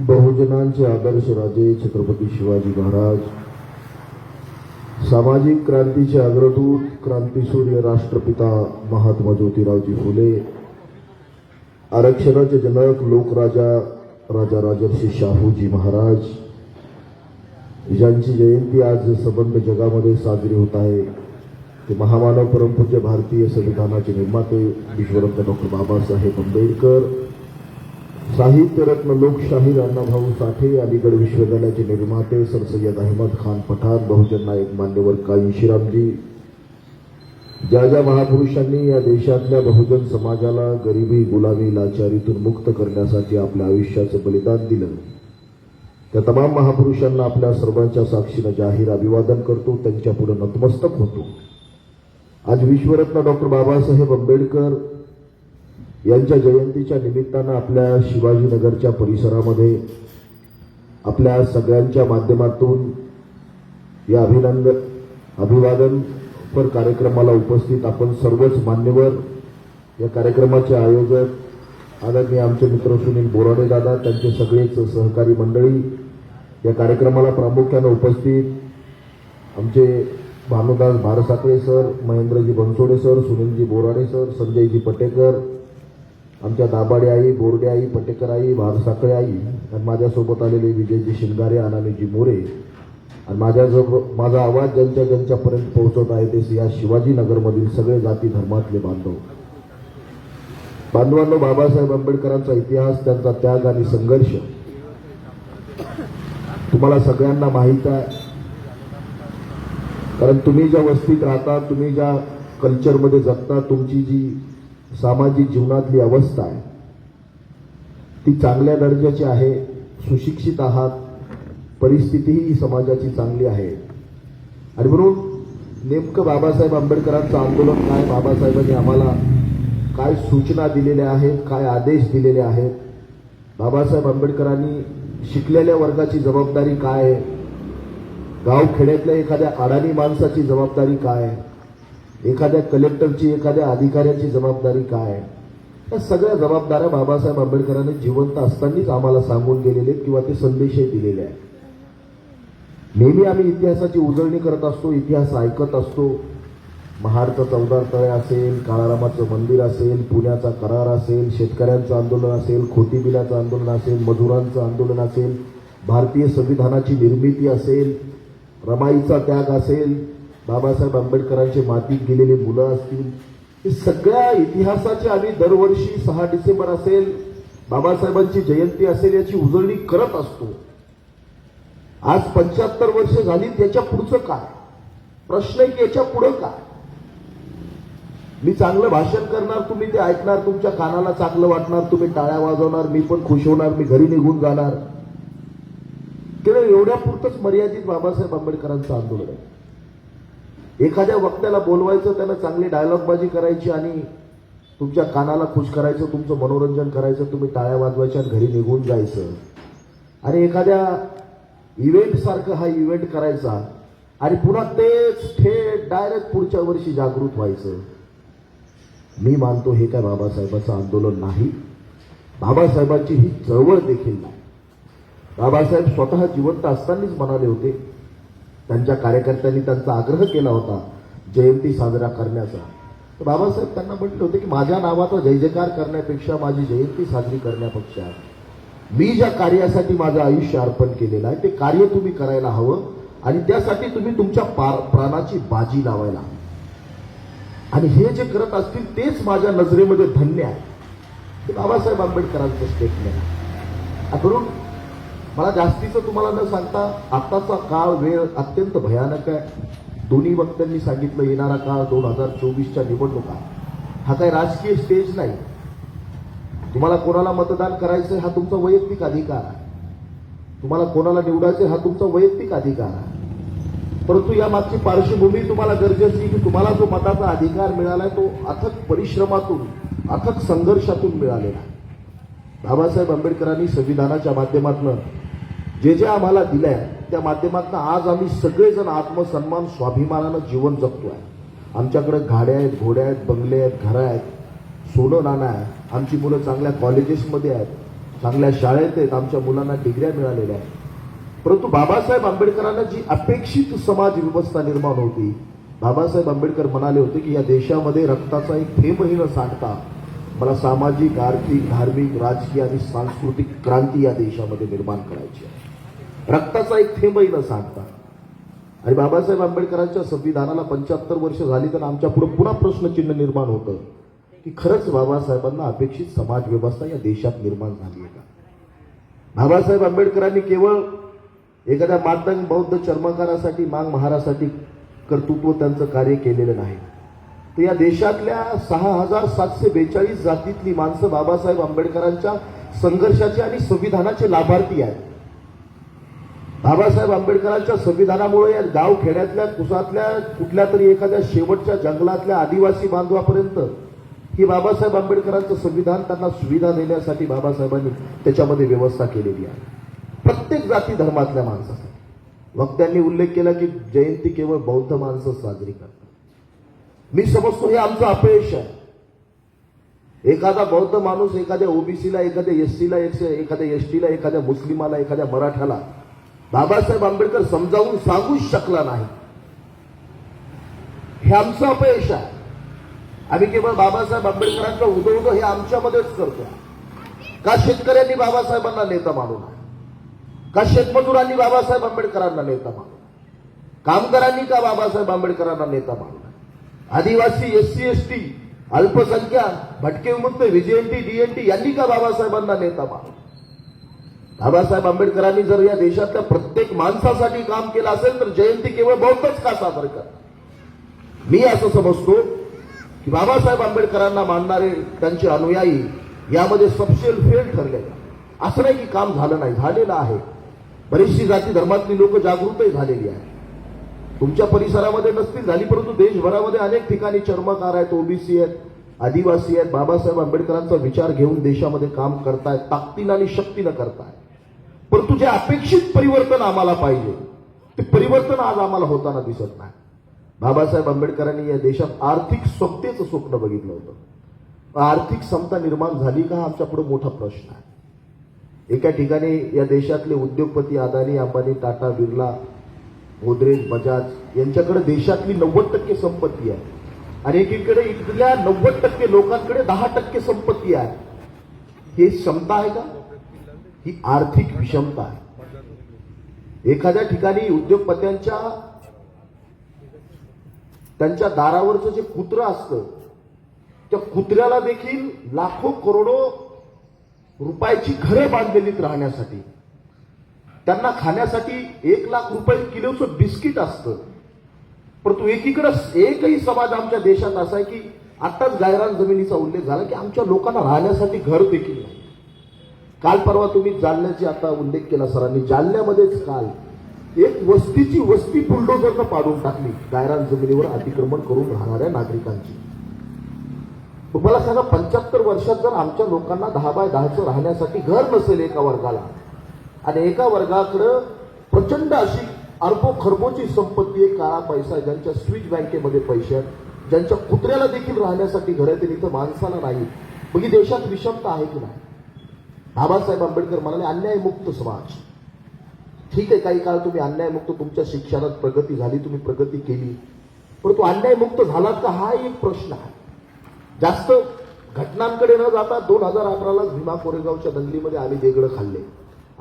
बहुजनांचे आदर्श राजे छत्रपती शिवाजी महाराज. सामाजिक क्रांतीचे अग्रदूत क्रांतीसूर्य राष्ट्रपिता महात्मा ज्योतिरावजी फुले. आरक्षणाचे जनक लोकराजा राजा राजर्षी शाहूजी महाराज. ज्यांची जयंती आज सबंध जगामध्ये साजरी होत आहे ते महामानव परमपूज्य भारतीय संविधानाचे निर्माते विश्वरत्न डॉक्टर बाबासाहेब आंबेडकर. साहित्यरत्न लोकशाहीर अण्णाभाऊ साठे अलीगड विश्वविद्यालयाचे निर्माते सर सय्यद अहमद खान पठाण बहुजन नायक मान्यवर श्रीरामजी ज्या ज्या महापुरुषांनी या देशातल्या बहुजन समाजाला गरिबी गुलामी लाचारीतून मुक्त करण्यासाठी आपल्या आयुष्याचं बलिदान दिलं. त्या तमाम महापुरुषांना आपल्या सर्वांच्या साक्षीनं जाहीर अभिवादन करतो त्यांच्या पुढे नतमस्तक होतो. आज विश्वरत्न डॉक्टर बाबासाहेब आंबेडकर यांच्या जयंतीच्या निमित्तानं आपल्या शिवाजीनगरच्या परिसरामध्ये आपल्या सगळ्यांच्या माध्यमातून या अभिनंदन अभिवादनपर कार्यक्रमाला उपस्थित आपण सर्वच मान्यवर या कार्यक्रमाचे आयोजक आदरणीय आमचे मित्र सुनील बोराडे दादा त्यांचे सगळेच सहकारी मंडळी या कार्यक्रमाला प्रामुख्यानं उपस्थित आमचे Bhanudas Bharsakale sir Mahendraji Bansode sir Sunilji Borade sir Sanjayji Patekar आमच्या दाबाडे आई बोर्डे आई पटेकर आई भारसाकळे आई आणि माझ्यासोबत आलेले विजयजी शिंगारे अनामीजी मोरे. आणि माझ्या जो माझा आवाज ज्यांच्या ज्यांच्यापर्यंत पोहोचत आहे ते या शिवाजीनगरमधील सगळे जाती धर्मातले बांधव. बांधवांनो बाबासाहेब आंबेडकरांचा इतिहास त्यांचा त्याग आणि संघर्ष. तुम्हाला सगळ्यांना माहीत आहे. कारण तुम्ही ज्या वस्तीत राहता तुम्ही ज्या कल्चरमध्ये जगता तुमची जी सामाजिक जीवनातली अवस्था आहे. ती चांगल्या दर्जाची आहे सुशिक्षित आहात परिस्थितीही समाजाची चांगली आहे. आणि म्हणून नेमकं बाबासाहेब आंबेडकरांचं आंदोलन काय बाबासाहेबांनी आम्हाला काय सूचना दिलेल्या आहेत काय आदेश दिलेले आहेत बाबासाहेब आंबेडकरांनी शिकलेल्या वर्गाची जबाबदारी काय आहे गाव खेड्यातल्या एखाद्या अडाणी माणसाची जबाबदारी काय आहे एखाद्या कलेक्टरची एखाद्या अधिकाऱ्याची जबाबदारी काय? आहे या सगळ्या जबाबदाऱ्या बाबासाहेब आंबेडकरांनी जिवंत असतानाच आम्हाला सांगून गेलेले आहेत किंवा ते संदेशही दिलेले आहेत. नेहमी आम्ही इतिहासाची उजळणी करत असतो इतिहास ऐकत असतो. महाडचं चौदार तळे असेल काळारामाचं मंदिर असेल पुण्याचा करार असेल शेतकऱ्यांचं आंदोलन असेल खोटी बिलाचं आंदोलन असेल मजुरांचं आंदोलन असेल भारतीय संविधानाची निर्मिती असेल रमाईचा त्याग असेल बाबासाहेब आंबेडकरांचे मातीत गेलेली मुलं असतील हे सगळ्या इतिहासाची आम्ही दरवर्षी सहा डिसेंबर असेल बाबासाहेबांची जयंती असेल याची उजळणी करत असतो. आज पंच्याहत्तर वर्ष झाली त्याच्या पुढचं काय? प्रश्न आहे की याच्या पुढं काय? मी चांगलं भाषण करणार तुम्ही ते ऐकणार तुमच्या कानाला चांगलं वाटणार तुम्ही टाळ्या वाजवणार मी पण खुश होणार मी घरी निघून जाणार. केवळ एवढ्या पुरतच मर्यादित बाबासाहेब आंबेडकरांचं आंदोलन आहे. एखाद्या वक्त्याला बोलवायचं त्याला चांगली डायलॉगबाजी करायची आणि तुमच्या कानाला खुश करायचं तुमचं मनोरंजन करायचं तुम्ही टाळ्या वाजवायच्या आणि घरी निघून जायचं. आणि एखाद्या इव्हेंटसारखं हा इव्हेंट करायचा आणि पुन्हा तेच थेट डायरेक्ट पुढच्या वर्षी जागृत व्हायचं. मी मानतो हे काय बाबासाहेबाचं आंदोलन नाही. बाबासाहेबांची ही चळवळ देखील नाही. बाबासाहेब स्वतः जिवंत असतानाच म्हणाले होते त्यांच्या कार्यकर्त्यांनी त्यांचा आग्रह केला होता जयंती साजरा करण्याचा. तर बाबासाहेब त्यांना म्हटले होते की माझ्या नावाचा जय जयकार करण्यापेक्षा माझी जयंती साजरी करण्यापेक्षा मी ज्या कार्यासाठी माझं आयुष्य अर्पण केलेलं आहे ते कार्य तुम्ही करायला हवं आणि त्यासाठी तुम्ही तुमच्या प्राणाची बाजी लावायला हवी. आणि हे जे करत असतील तेच माझ्या नजरेमध्ये धन्य आहे. हे बाबासाहेब आंबेडकरांचं स्टेटमेंट आहे. म्हणून मला जास्तीचं तुम्हाला न सांगता आत्ताचा काळ वेळ अत्यंत भयानक आहे. दोन्ही वक्त्यांनी सांगितलं येणारा काळ दोन हजार चोवीसच्या निवडणुका. हा काही राजकीय स्टेज नाही. तुम्हाला कोणाला मतदान करायचं हा तुमचा वैयक्तिक अधिकार आहे. तुम्हाला कोणाला निवडायचं हा तुमचा वैयक्तिक अधिकार आहे. परंतु या मागची पार्श्वभूमी तुम्हाला गरजेची की तुम्हाला जो मताचा अधिकार मिळालाय तो अथक परिश्रमातून अथक संघर्षातून मिळालेला आहे. बाबासाहेब आंबेडकरांनी संविधानाच्या माध्यमातून जे जे आम्हाला दिलंय त्या माध्यमातून आज आम्ही सगळेजण आत्मसन्मान स्वाभिमानानं जीवन जगतोय. आमच्याकडे गाड्या आहेत घोड्या आहेत बंगले आहेत घरं आहेत सोनं नाणं आहे आमची मुलं चांगल्या कॉलेजेसमध्ये आहेत चांगल्या शाळेत आहेत आमच्या मुलांना डिग्र्या मिळालेल्या आहेत. परंतु बाबासाहेब आंबेडकरांना जी अपेक्षित समाज व्यवस्था निर्माण होती बाबासाहेब आंबेडकर म्हणाले होते की या देशामध्ये रक्ताचा एक थेंबही न सांडता मला सामाजिक आर्थिक धार्मिक राजकीय आणि सांस्कृतिक क्रांती या देशामध्ये निर्माण करायची आहे. रक्ताचा एक थेंबही न सांगता आणि बाबासाहेब आंबेडकरांच्या संविधानाला पंच्याहत्तर वर्ष झाली तर आमच्या पुढे पुन्हा प्रश्नचिन्ह निर्माण होतं. की खरंच बाबासाहेबांना अपेक्षित समाज व्यवस्था या देशात निर्माण झाली आहे का? बाबासाहेब आंबेडकरांनी केवळ एखाद्या मातंग बौद्ध चर्मकारासाठी मांग महारासाठी कर्तृत्व त्यांचं कार्य केलेलं नाही. तर या देशातल्या सहा हजार सातशे बेचाळीस जातीतली माणसं बाबासाहेब आंबेडकरांच्या संघर्षाचे आणि संविधानाचे लाभार्थी आहेत. बाबासाहेब आंबेडकरांच्या संविधानामुळे या गाव खेड्यातल्या कुसातल्या कुठल्या तरी एखाद्या शेवटच्या जंगलातल्या आदिवासी बांधवापर्यंत ही बाबासाहेब आंबेडकरांचं संविधान त्यांना सुविधा देण्यासाठी बाबासाहेबांनी त्याच्यामध्ये व्यवस्था केलेली आहे. प्रत्येक जाती धर्मातल्या माणसाचा वक्त्यांनी उल्लेख केला की जयंती केवळ बौद्ध माणसं साजरी करतात. मी समजतो हे आमचं अपयश आहे. एखादा बौद्ध माणूस एखाद्या ओबीसीला एखाद्या एससीला एखाद्या एसटीला एखाद्या मुस्लिमाला एखाद्या मराठ्याला बाबासाहेब आंबेडकर समजावून सांगूच शकला नाही. हे आमचं अपयश आहे. आम्ही केवळ बाबासाहेब आंबेडकरांचं उदो उदो हे आमच्यामध्येच करतो का शेतकऱ्यांनी बाबासाहेबांना नेता मानू नये? का शेतमजुरांनी बाबासाहेब आंबेडकरांना नेता मानू कामगारांनी का बाबासाहेब आंबेडकरांना नेता मानू नये? आदिवासी एससी एसटी अल्पसंख्याक भटके विमुक्त व्हीजेएनटी डीएनटी यांनी का बाबासाहेबांना नेता मानू बाबासाहेब आंबेडकरांनी जर या देशातल्या प्रत्येक माणसासाठी काम केलं असेल तर जयंती केवळ बौद्धच का सादर करतात मी असं समजतो की बाबासाहेब आंबेडकरांना मानणारे त्यांचे अनुयायी यामध्ये सपशेल फेल ठरले. असं नाही की काम झालं नाही झालेलं आहे. बरीचशी जाती धर्मातली लोक जागृतही झालेली आहे तुमच्या परिसरामध्ये नसतील झाली परंतु देशभरामध्ये अनेक ठिकाणी चर्मकार आहेत ओबीसी आहेत आदिवासी आहेत. बाबासाहेब आंबेडकरांचा विचार घेऊन देशामध्ये काम करतायत ताकदीनं आणि शक्तीनं करतायत. परंतु जे अपेक्षित परिवर्तन आम्हाला पाहिजे. ते परिवर्तन आज आम्हाला होताना दिसत नाही. बाबासाहेब आंबेडकरांनी या देशात आर्थिक समतेचं स्वप्न बघितलं होतं. आर्थिक समता निर्माण झाली का हा आमच्या पुढे मोठा प्रश्न आहे. एका ठिकाणी या देशातले उद्योगपती अदानी अंबानी टाटा बिर्ला गोदरेज बजाज यांच्याकडे देशातली नव्वद टक्के संपत्ती आहे. आणि एकीकडे इथल्या नव्वद टक्के लोकांकडे दहा टक्के संपत्ती आहे. हे क्षमता आहे का? ही आर्थिक विषमता आहे. एखाद्या ठिकाणी उद्योगपत्यांच्या त्यांच्या दारावरचं जे कुत्रं असतं त्या कुत्र्याला देखील लाखो करोडो रुपयाची घरे बांधलेलीत राहण्यासाठी. त्यांना खाण्यासाठी एक लाख रुपये किलोचं बिस्किट असतं. परंतु एकीकडं एकही समाज आमच्या देशात असा आहे की आत्ताच गायरान जमिनीचा उल्लेख झाला की आमच्या लोकांना राहण्यासाठी घर देखील नाही. काल परवा तुम्ही जालन्याची आता उल्लेख केला सरांनी. जालन्यामध्येच काल एक वस्तीची वस्ती बुलडोजरनं पाडून टाकली. गायरान जमिनीवर अतिक्रमण करून राहणाऱ्या नागरिकांची. तुम्हाला सांगा पंच्याहत्तर वर्षात जर आमच्या लोकांना दहा बाय दहाचं राहण्यासाठी घर नसेल एका वर्गाला आणि एका वर्गाकडं प्रचंड अशी अरबो खरबोची संपत्ती आहे काळा पैसा आहे, ज्यांच्या स्विच बँकेमध्ये पैसे आहेत ज्यांच्या कुत्र्याला देखील राहण्यासाठी घर आहेत इथं माणसाला नाही. मग ही देशात विषमता आहे की नाही? बाबासाहेब आंबेडकर म्हणाले अन्यायमुक्त समाज. ठीक आहे काही काळ तुम्ही अन्यायमुक्त तुमच्या शिक्षणात प्रगती झाली तुम्ही प्रगती केली. परंतु अन्यायमुक्त झालात का? हा एक प्रश्न आहे. जास्त घटनांकडे न जाता दोन हजार अकरालाच भीमा कोरेगावच्या दंगलीमध्ये आम्ही वेगळं खाल्ले.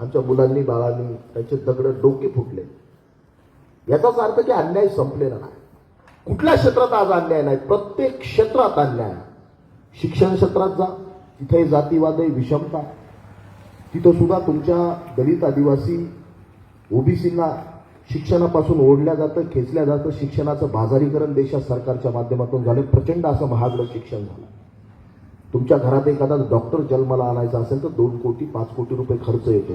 आमच्या मुलांनी बाळांनी त्यांचे दगड डोके फुटले. याचाच अर्थ की अन्याय संपलेला नाही. कुठल्या क्षेत्रात आज अन्याय नाही? प्रत्येक क्षेत्रात अन्याय. शिक्षण क्षेत्रात जा. तिथे जातीवाद विषमता. तिथं सुद्धा तुमच्या दलित आदिवासी ओबीसींना शिक्षणापासून ओढल्या जातं खेचल्या जातं. शिक्षणाचं बाजारीकरण देशात सरकारच्या माध्यमातून झालं. प्रचंड असं महागडं शिक्षण झालं. तुमच्या घरात एखादा डॉक्टर जन्माला आणायचा असेल तर दोन कोटी पाच कोटी रुपये खर्च येतो.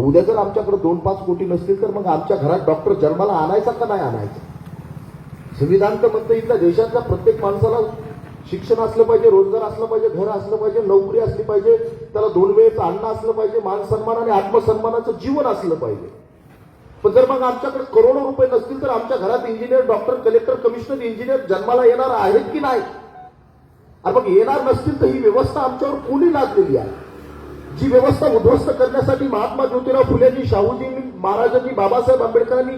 उद्या जर आमच्याकडे दोन पाच कोटी नसतील तर मग आमच्या घरात डॉक्टर जन्माला आणायचा का नाही आणायचा? संविधान तर म्हणतं इथल्या देशातल्या प्रत्येक माणसाला शिक्षण असलं पाहिजे रोजगार असलं पाहिजे घर असलं पाहिजे नोकरी असली पाहिजे त्याला दोन वेळेचं अन्न असलं पाहिजे मान सन्मान आणि आत्मसन्मानाचं जीवन असलं पाहिजे. पण जर मग आमच्याकडे करोडो रुपये नसतील तर आमच्या घरात engineer doctor collector commissioner engineer जन्माला येणार आहेत की नाही? आणि मग येणार नसतील तर ही व्यवस्था आमच्यावर कोणी लादलेली आहे? जी व्यवस्था उद्ध्वस्त करण्यासाठी महात्मा ज्योतिराव फुलेजी शाहूजी महाराजांनी बाबासाहेब आंबेडकरांनी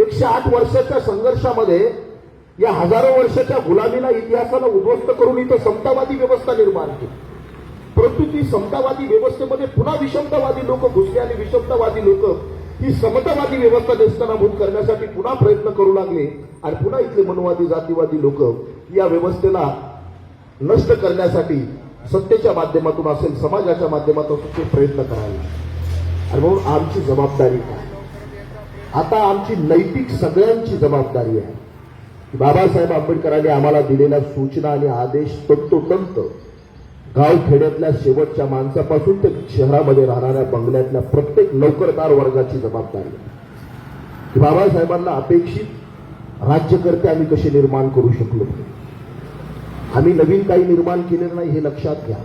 एकशे आठ वर्षाच्या संघर्षामध्ये या हजारो वर्षाच्या गुलामीला इतिहासाला उद्ध्वस्त करून इथं समतावादी व्यवस्था निर्माण केली. परंतु ती समतावादी व्यवस्थेमध्ये पुन्हा विषमतावादी लोक घुसले आणि विषमतावादी लोक ही समतावादी व्यवस्था नेस्तनाभूत करण्यासाठी पुन्हा प्रयत्न करू लागले आणि पुन्हा इथले मनवादी जातीवादी लोक या व्यवस्थेला नष्ट करण्यासाठी सत्तेच्या माध्यमातून असेल समाजाच्या माध्यमातून ते प्रयत्न करावे आणि म्हणून आमची जबाबदारी काय? आता आमची नैतिक सगळ्यांची जबाबदारी आहे. बाबासाहेब आंबेडकरांनी आम्हाला दिलेल्या सूचना आणि आदेश तंतोतंत गाव खेड्यातल्या शेवटच्या माणसापासून ते शहरामध्ये राहणाऱ्या बंगल्यातल्या प्रत्येक नोकरदार वर्गाची जबाबदारी बाबासाहेबांना अपेक्षित राज्यकर्ते आम्ही कसे निर्माण करू शकलो? आम्ही नवीन काही निर्माण केलेलं नाही हे लक्षात घ्या.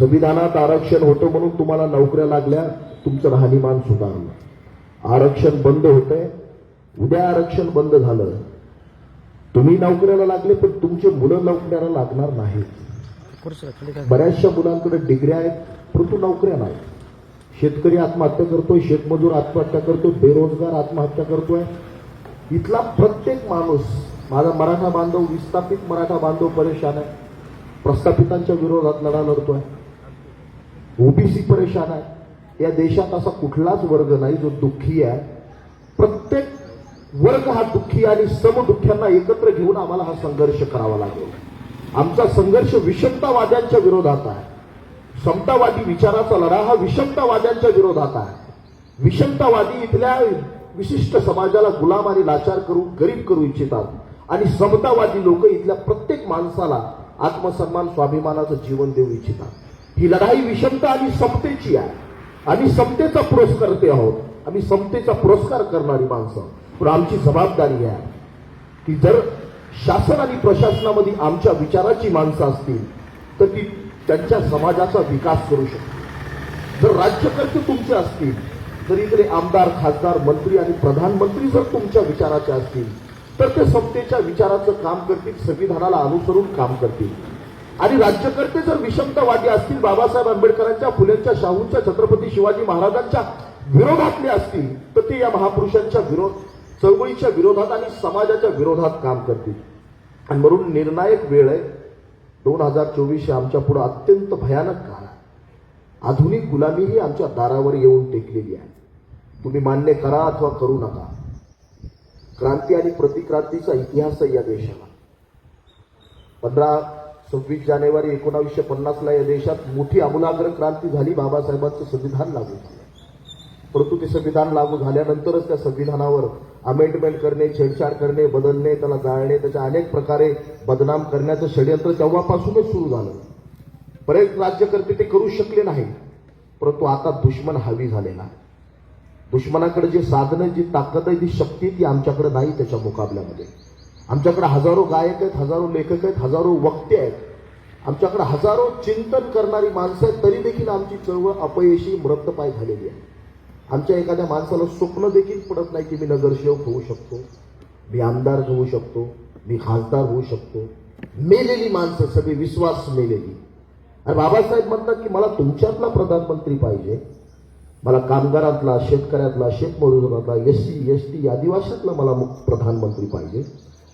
संविधानात आरक्षण होतं म्हणून तुम्हाला नोकऱ्या लागल्या तुमचं राहणीमान सुधारलं. आरक्षण बंद होतंय. उद्या आरक्षण बंद झालं. तुम्ही नोकऱ्याला लागले पण तुमचे मुलं नोकऱ्याला लागणार नाहीत. बऱ्याचशा मुलांकडे डिग्र्या आहेत परंतु नोकऱ्या नाही. शेतकरी आत्महत्या करतोय शेतमजूर आत्महत्या करतो बेरोजगार आत्महत्या करतोय. इथला प्रत्येक माणूस माझा मराठा बांधव विस्थापित मराठा बांधव परेशान आहे. प्रस्थापितांच्या विरोधात लढा लढतोय. ओबीसी परेशान आहे. या देशात असा कुठलाच वर्ग नाही जो दुःखी आहे. प्रत्येक वर्ग हा दुःखी आणि समदुःख्यांना एकत्र घेऊन आम्हाला हा संघर्ष करावा लागेल. आमचा संघर्ष विषमतावाद्यांच्या विरोधात आहे. समतावादी विचाराचा लढा हा विषमतावाद्यांच्या विरोधात आहे. विषमतावादी इथल्या विशिष्ट समाजाला गुलाम आणि लाचार करून गरीब करू इच्छितात. आणि समतावादी लोक इथल्या प्रत्येक माणसाला आत्मसन्मान स्वाभिमानाचं जीवन देऊ इच्छितात. ही लढाई विषमता आणि समतेची आहे. आम्ही समतेचा पुरस्कारते आहोत. आम्ही समतेचा पुरस्कार करणारी माणसं. पण आमची जबाबदारी आहे. की जर शासन आणि प्रशासनामध्ये आमच्या विचाराची माणसं असतील तर ती त्यांच्या समाजाचा विकास करू शकते. जर राज्यकर्ते तुमचे असतील जर इकडे आमदार खासदार मंत्री आणि प्रधानमंत्री जर तुमच्या विचाराचे असतील तर ते समतेच्या विचाराचं काम करतील संविधानाला अनुसरून काम करतील. आणि राज्यकर्ते जर विषमतावादी असतील बाबासाहेब आंबेडकरांच्या फुलेंच्या शाहूंच्या छत्रपती शिवाजी महाराजांच्या विरोधातले असतील तर ते या महापुरुषांच्या विरोध चळवळीच्या विरोधात आणि समाजाच्या विरोधात काम करतील. आणि म्हणून निर्णायक वेळ आहे. दोन हजार चोवीस आमच्या पुढे अत्यंत भयानक काळ आहे. आधुनिक गुलामी ही आमच्या दारावर येऊन टेकलेली आहे तुम्ही मान्य करा अथवा करू नका. क्रांती आणि प्रतिक्रांतीचा इतिहास आहे या देशाला. पंधरा सव्वीस जानेवारी एकोणावीसशे पन्नासला या देशात मोठी आमूलाग्र क्रांती झाली. बाबासाहेबांचं संविधान लागू झालं. परंतु ते संविधान लागू झाल्यानंतरच त्या संविधानावर अमेंडमेंट करणे छेडछाड करणे बदलणे त्याला जाळणे त्याच्या अनेक प्रकारे बदनाम करण्याचं षडयंत्र तेव्हापासूनच सुरू झालं. बरेच राज्यकर्ते ते करू शकले नाही परंतु आता दुश्मन हवी झालेला आहे. दुश्मनाकडे जे साधनं जी ताकद आहे जी शक्ती ती आमच्याकडे नाही त्याच्या मुकाबल्यामध्ये. आमच्याकडे हजारो गायक आहेत हजारो लेखक आहेत हजारो वक्ते आहेत. आमच्याकडे हजारो चिंतन करणारी माणसं आहेत तरी देखील आमची चळवळ अपयशी मृतपाय झालेली आहे. आमच्या एखाद्या माणसाला स्वप्न देखील पडत नाही की मी नगरसेवक होऊ शकतो मी आमदार होऊ शकतो मी खासदार होऊ शकतो. मेलेली माणसं सगळी विश्वास मेलेली. आणि बाबासाहेब म्हणतात की मला तुमच्यातला प्रधानमंत्री पाहिजे. मला कामगारातला शेतकऱ्यातला शेतमजुरातला एस सी एस टी आदिवासातला मला मुख- प्रधानमंत्री पाहिजे.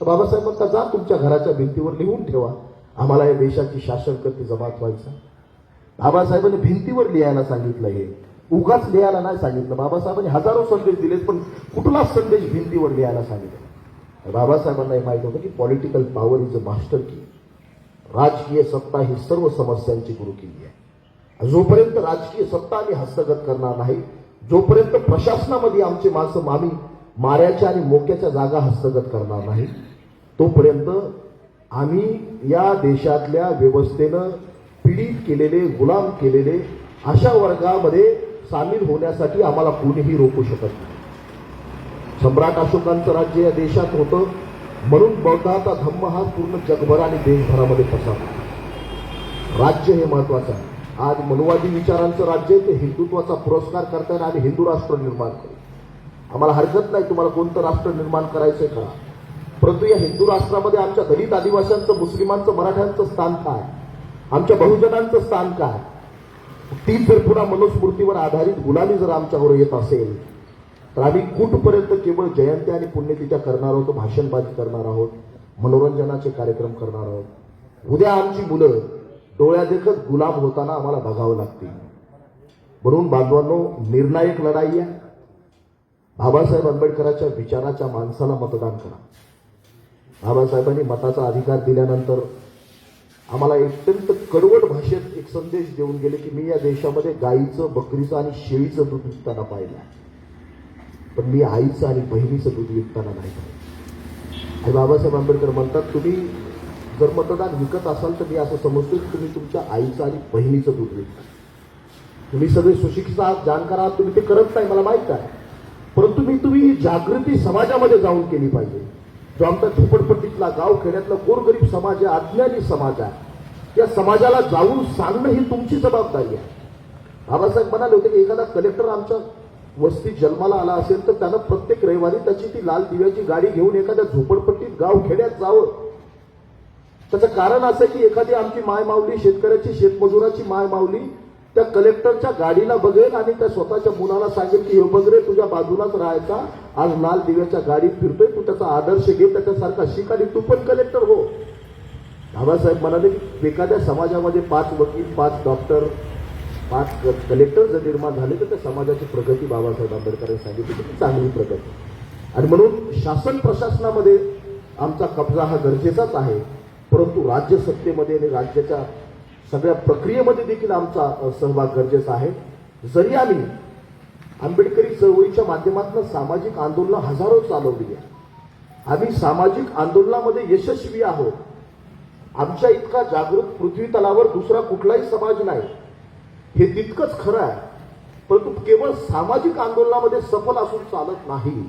तर बाबासाहेब म्हणतात जा तुमच्या घराच्या भिंतीवर लिहून ठेवा. आम्हाला या देशाची शासनकर्ती जमात व्हायचा. बाबासाहेबांनी भिंतीवर लिहायला सांगितलं हे. उगाच लिहायला नाही सांगितलं. बाबासाहेबांनी हजारो संदेश दिलेत पण कुठलाच संदेश भिंतीवर लिहायला सांगितलं? बाबासाहेबांना हे माहीत होतं की political power is a master key राजकीय सत्ता ही सर्व समस्यांची गुरुकिल्ली आहे. जोपर्यंत राजकीय सत्ता आम्ही हस्तगत करणार नाही जोपर्यंत प्रशासनामध्ये आमचे माणसं आम्ही माऱ्याच्या आणि मोक्याच्या जागा हस्तगत करणार नाही तोपर्यंत आम्ही या देशातल्या व्यवस्थेनं पीडित केलेले गुलाम केलेले अशा वर्गामध्ये सामील होण्यासाठी आम्हाला कोणीही रोखू शकत नाही. सम्राट अशोकांचं राज्य या देशात होतं म्हणून बौद्धाचा धम्म हा पूर्ण जगभर आणि देशभरामध्ये पसरला राज्य हे महत्वाचं आहे. आज मनुवादी विचारांचं राज्य आहे ते हिंदुत्वाचा पुरस्कार करताना आणि हिंदू राष्ट्र निर्माण करू. आम्हाला हरकत नाही तुम्हाला कोणतं राष्ट्र निर्माण करायचंय करा. परंतु या हिंदू राष्ट्रामध्ये आमच्या दलित आदिवासींचं मुस्लिमांचं मराठ्यांचं स्थान काय? आमच्या बहुजनांचं स्थान काय? तीच जर पुन्हा मनुस्मृतीवर आधारित गुलामी जर आमच्यावर येत असेल तर आम्ही कुठपर्यंत केवळ जयंती आणि पुण्यतिथ्या करणार आहोत भाषणबाजी करणार आहोत मनोरंजनाचे कार्यक्रम करणार आहोत. उद्या आमची मुलं डोळ्यादेखत गुलाम होताना आम्हाला बघावं लागतील. म्हणून बांधवांनो निर्णायक लढाई आहे. बाबासाहेब आंबेडकरांच्या विचाराच्या माणसाला मतदान करा. बाबासाहेबांनी मताचा अधिकार दिल्यानंतर आम्हाला अत्यंत कडवट भाषेत एक संदेश देऊन गेले की मी या देशामध्ये गाईचं बकरीचं आणि शेळीचं दूध विकताना पाहिलं पण मी आईचं आणि बहिणीचं दूध विकताना नाही पाहिलं. आणि बाबासाहेब आंबेडकर म्हणतात तुम्ही जर मतदान विकत असाल तर मी असं समजतो की तुम्ही तुमच्या आईचं आणि बहिणीचं दूध विकता. तुम्ही सगळे सुशिक्षित आहात जाणकार आहात तुम्ही ते करत नाही मला माहीत आहे. परंतु मी तुम्ही ही जागृती समाजामध्ये जाऊन केली पाहिजे. जो आमचा झोपडपट्टीतला गाव खेड्यातला गोरगरीब समाज आहे अज्ञानी समाज आहे त्या समाजाला जाऊन सांगणं ही तुमची जबाबदारी आहे. बाबासाहेब म्हणाले होते की एखादा कलेक्टर आमच्या वस्ती जन्माला आला असेल तर त्यानं प्रत्येक रविवारी त्याची ती लाल दिव्याची गाडी घेऊन एखाद्या झोपडपट्टीत गाव खेड्यात जावं. त्याचं कारण असं की एखादी आमची माय माऊली शेतकऱ्याची शेतमजुराची माय माऊली त्या कलेक्टरच्या गाडीला बघेल आणि त्या स्वतःच्या मुलाला सांगेल की हे बघ रे तुझ्या बाजूलाच राहायचा. आज लाल दिव्याच्या गाडीत फिरतोय तू त्याचा आदर्श घे त्याच्यासारखा शिक आणि तू पण कलेक्टर हो. बाबासाहेब म्हणाले की एखाद्या समाजामध्ये पाच वकील पाच डॉक्टर पाच क- कलेक्टर जर निर्माण झाले तर त्या समाजाची प्रगती बाबासाहेब आंबेडकरांनी सांगितली की ती चांगली प्रगती. आणि म्हणून शासन प्रशासनामध्ये आमचा कब्जा हा गरजेचाच आहे. परंतु राज्यसत्तेमध्ये आणि राज्याच्या सगळ्या प्रक्रियेमध्ये देखील आमचा सहभाग गरजेचा आहे. जरी आम्ही आंबेडकरी चळवळीच्या माध्यमातून सामाजिक आंदोलनं हजारो चालवली आहे आम्ही सामाजिक आंदोलनामध्ये यशस्वी आहोत. आमच्या इतका जागृत पृथ्वी तलावर दुसरा कुठलाही समाज नाही हे तितकंच खरं आहे. परंतु केवळ सामाजिक आंदोलनामध्ये सफल असून चालत नाही.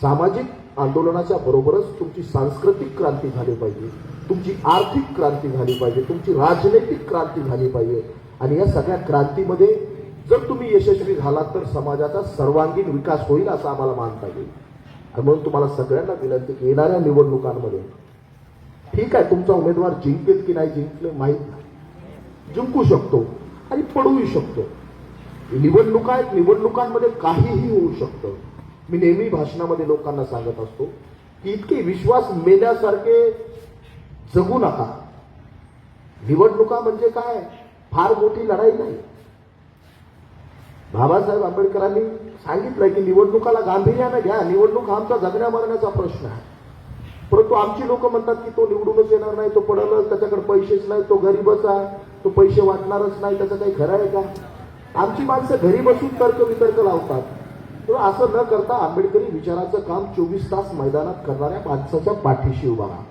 सामाजिक आंदोलनाच्या बरोबरच तुमची सांस्कृतिक क्रांती झाली पाहिजे तुमची आर्थिक क्रांती झाली पाहिजे तुमची राजनैतिक क्रांती झाली पाहिजे. आणि या सगळ्या क्रांतीमध्ये जर तुम्ही यशस्वी झालात तर समाजाचा सर्वांगीण विकास होईल असं आम्हाला मानता येईल. आणि म्हणून तुम्हाला सगळ्यांना विनंती की येणाऱ्या निवडणुकांमध्ये ठीक आहे तुमचा उमेदवार जिंकेल की नाही जिंकले माहीत नाही. जिंकू शकतो आणि पडूही शकतो. निवडणुका आहेत निवडणुकांमध्ये काहीही होऊ शकतं. मी नेहमी भाषणामध्ये लोकांना सांगत असतो की इतके विश्वास मेल्यासारखे जगू नका. निवडणुका म्हणजे काय? फार मोठी लढाई नाही. बाबासाहेब आंबेडकरांनी सांगितलंय की निवडणुकाला गांभीर्यानं घ्या. निवडणूक हा आमचा जगण्या मरण्याचा प्रश्न आहे. परंतु आमची लोक म्हणतात की तो निवडूनच येणार नाही तो पडलच त्याच्याकडे पैसेच नाही तो गरीबच आहे तो पैसे वाटणारच नाही त्याचं काही खरं आहे का? आमची माणसं घरी बसून तर्क वितर्क लावतात. तर असं न करता आंबेडकरी विचाराचं काम चोवीस तास मैदानात करणाऱ्या माणसाच्या पाठीशी उभा राहा.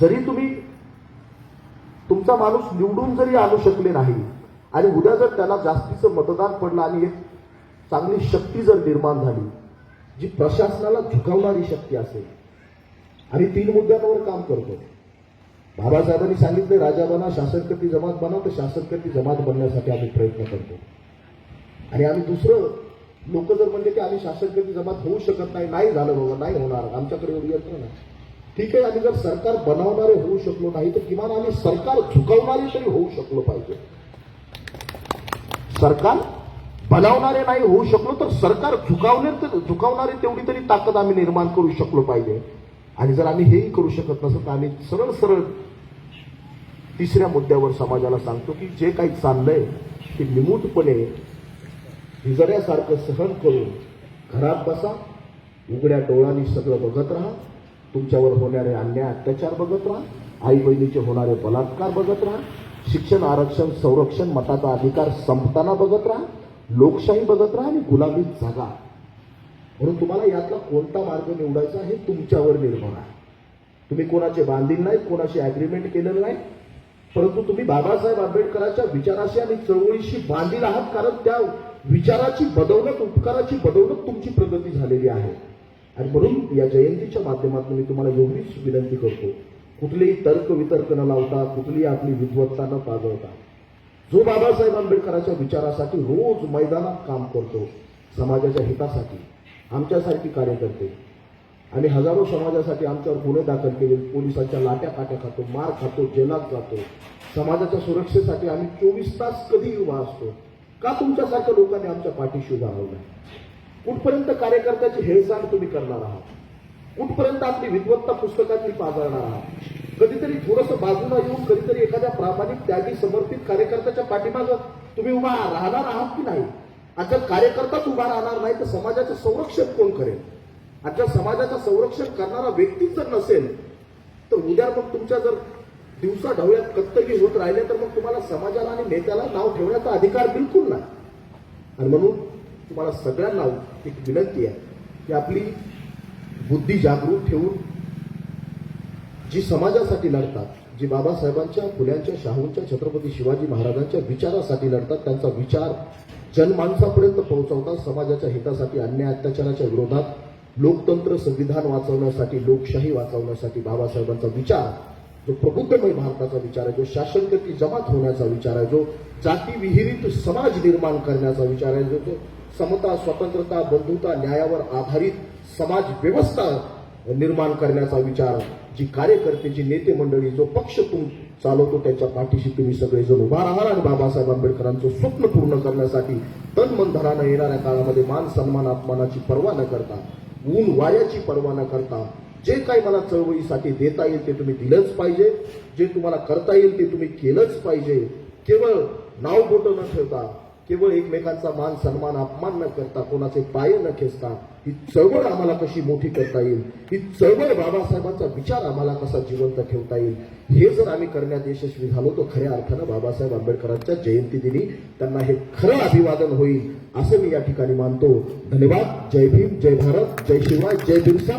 जरी तुम्ही तुमचा माणूस निवडून जरी आणू शकले नाही आणि उद्या जर त्याला जास्तीचं मतदान पडलं आणि एक चांगली शक्ती जर निर्माण झाली जी प्रशासनाला झुकवणारी शक्ती असेल आणि तीन मुद्द्यांवर काम करतो बाबासाहेबांनी सांगितले राजा बना शासनकर्ती जमात बना तर शासनकर्ती जमात बनण्यासाठी आम्ही प्रयत्न करतो. आणि आम्ही दुसरं लोक जर म्हणले की आम्ही शासनकर्ती जमात होऊ शकत नाही नाही झालं बाबा नाही होणार. आमच्याकडे एवढी यंत्रणा नाही. ठीक आहे आम्ही जर सरकार बनवणारे होऊ शकलो नाही तर किमान आम्ही सरकार झुकवणारे तरी होऊ शकलो पाहिजे. सरकार बनवणारे नाही होऊ शकलो तर सरकार झुकावले तर झुकावणारे तेवढी तरी ताकद आम्ही निर्माण करू शकलो पाहिजे. आणि जर आम्ही हेही करू शकत नसत तर आम्ही सरळ सरळ तिसऱ्या मुद्द्यावर समाजाला सांगतो की जे काही चाललंय ते निमूटपणे भिजऱ्यासारखं सहन करून घरात बसा उघड्या डोळ्यांनी सगळं बघत राहा तुमच्यावर होणारे अन्याय अत्याचार बघत राहा आई बहिणीचे होणारे बलात्कार बघत राहा शिक्षण आरक्षण संरक्षण मताचा अधिकार संपताना बघत राहा लोकशाही बघत राहा आणि गुलामीत जागा. म्हणून तुम्हाला यातला कोणता मार्ग निवडायचा हे तुमच्यावर निर्भर आहे. तुम्ही कोणाचे बांधील नाही कोणाशी ॲग्रीमेंट केलेलं नाही परंतु तुम्ही बाबासाहेब आंबेडकरांच्या विचाराशी आणि चळवळीशी बांधील आहात कारण त्या विचाराची बदौलत उपकाराची बदौलत तुमची प्रगती झालेली आहे. आणि म्हणून या जयंतीच्या माध्यमातून मी तुम्हाला एवढीच विनंती करतो. कुठलेही तर्क वितर्क न लावता कुठलीही आपली विद्वत्ता न पाजवता जो बाबासाहेब आंबेडकरांच्या विचारासाठी रोज मैदानात काम करतो समाजाच्या हितासाठी आमच्यासारखी कार्यकर्ते. आणि हजारो समाजासाठी आमच्यावर गुन्हे दाखल केले पोलिसांच्या लाट्या काट्या खातो मार खातो जेलात जातो. समाजाच्या सुरक्षेसाठी आम्ही चोवीस तास कधी उभा असतो. का तुमच्यासारख्या लोकांनी आमच्या पाठीशी उभा राहू नये कुठपर्यंत कार्यकर्त्याची हेळसांड तुम्ही करणार आहात? कुठपर्यंत आपली विद्वत्ता पुस्तकातली पाजळणार आहात? कधीतरी थोडंसं बाजूला येऊन कधीतरी एखाद्या प्रामाणिक त्यागी समर्पित कार्यकर्त्याच्या पाठीमागं तुम्ही उभा राहणार आहात की नाही? आजच्या जर कार्यकर्ताच उभा राहणार नाही तर समाजाचं संरक्षण कोण करेल? आज जर समाजाचं संरक्षण करणारा व्यक्तीच जर नसेल तर उद्या मग तुमच्या जर दिवसा ढवळ्यात कत्तली होत राहिले तर मग तुम्हाला समाजाला आणि नेत्याला नाव ठेवण्याचा अधिकार बिलकुल नाही. आणि म्हणून तुम्हाला सगळ्यांना एक विनंती आहे की आपली बुद्धी जागृत ठेवून जी समाजासाठी लढतात जी बाबासाहेबांच्या फुल्यांच्या शाहूंच्या छत्रपती शिवाजी महाराजांच्या विचारासाठी लढतात त्यांचा विचार जनमानसापर्यंत पोहोचवतात समाजाच्या हितासाठी अन्याय अत्याचाराच्या विरोधात लोकतंत्र संविधान वाचवण्यासाठी लोकशाही वाचवण्यासाठी बाबासाहेबांचा विचार जो प्रबुद्धमय भारताचा विचार आहे जो शासनकर्ती जमात होण्याचा विचार आहे जो जातीविहिरीत समाज निर्माण करण्याचा विचार आहे जो तो समता स्वतंत्रता बंधुता न्यायावर आधारित समाज व्यवस्था निर्माण करण्याचा विचार जी कार्यकर्ते जी नेते मंडळी जो पक्ष तुम चालवतो त्याच्या पाठीशी तुम्ही सगळेजण उभा राहाल आणि बाबासाहेब आंबेडकरांचं स्वप्न पूर्ण करण्यासाठी तन मन धनानं येणाऱ्या काळामध्ये मान सन्मान अपमानाची पर्वा न करता ऊन वाऱ्याची पर्वा न करता जे काही मला चळवळीसाठी देता येईल ते तुम्ही दिलंच पाहिजे. जे तुम्हाला करता येईल ते तुम्ही केलंच पाहिजे. केवळ नाव बोटं न ठेवता केवळ एकमेकांचा मान सन्मान अपमान न करता कोणाचे पाय न खेचता ही चळवळ आम्हाला कशी मोठी करता येईल? ही चळवळ बाबासाहेबांचा विचार आम्हाला कसा जिवंत ठेवता येईल? हे जर आम्ही करण्यात यशस्वी झालो तर खऱ्या अर्थानं बाबासाहेब आंबेडकरांच्या जयंती दिनी त्यांना हे खरं अभिवादन होईल असं मी या ठिकाणी मानतो. धन्यवाद. जय भीम जय भारत जय शिवराय जय बिरसा.